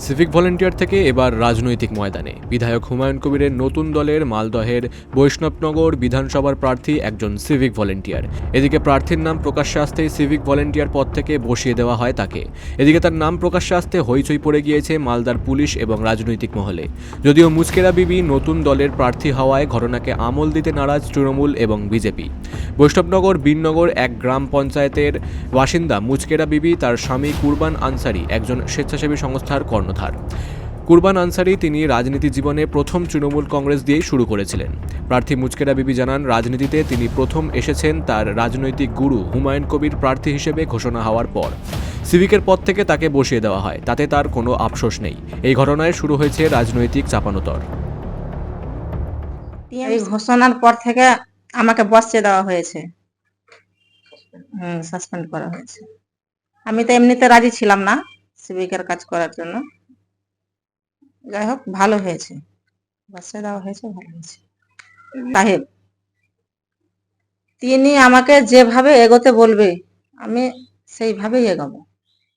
Civic volunteer থেকে এবার রাজনৈতিক ময়দানে। বিধায়ক হুমায়ুন কবিরের নতুন দলের মালদহের বৈষ্ণবনগর বিধানসভার প্রার্থী একজন সিভিক ভলেন্টিয়ার। এদিকে প্রার্থীর নাম প্রকাশ্যে আসতেই সিভিক ভলেন্টিয়ার পদ থেকে বসিয়ে দেওয়া হয় তাকে। এদিকে তার নাম প্রকাশ্যে আসতে হইচই পড়ে গিয়েছে মালদার পুলিশ এবং রাজনৈতিক মহলে। যদিও মুচকেরা বিবি নতুন দলের প্রার্থী হওয়ায় ঘটনাকে আমল দিতে নারাজ তৃণমূল এবং বিজেপি। বৈষ্ণবনগর বীরনগর এক গ্রাম পঞ্চায়েতের বাসিন্দা মুচকেরা বিবি তার স্বামী কুরবান আনসারি একজন স্বেচ্ছাসেবী সংস্থার কর্ণধার কুরবান আনসারি তিনি রাজনীতি জীবনে প্রথম তৃণমূল কংগ্রেস দিয়েই শুরু করেছিলেন। প্রার্থী মুচকেরা বিবি জানান, রাজনীতিতে তিনি প্রথম এসেছেন তার রাজনৈতিক গুরু হুমায়ুন কবির প্রার্থী হিসেবে ঘোষণা হওয়ার পর। সিভিকের পদ থেকে তাকে বসিয়ে দেওয়া হয়, তাতে তার কোনো আফসোস নেই। এই ঘটনায় শুরু হয়েছে রাজনৈতিক চাপানোতর। এই ঘোষণার পর থেকে আমাকে বসিয়ে দেওয়া হয়েছে। সাসপেন্ড করা হয়েছে। আমি তো এমনিতে রাজি ছিলাম না সিভিকের কাজ করার জন্য। যাই হোক, ভালো হয়েছে। বাচ্চা দেওয়া হয়েছে, ভালো হয়েছে। সাহেব, তিনি আমাকে যেভাবে এগোতে বলবে, আমি সেইভাবেই এগোবো।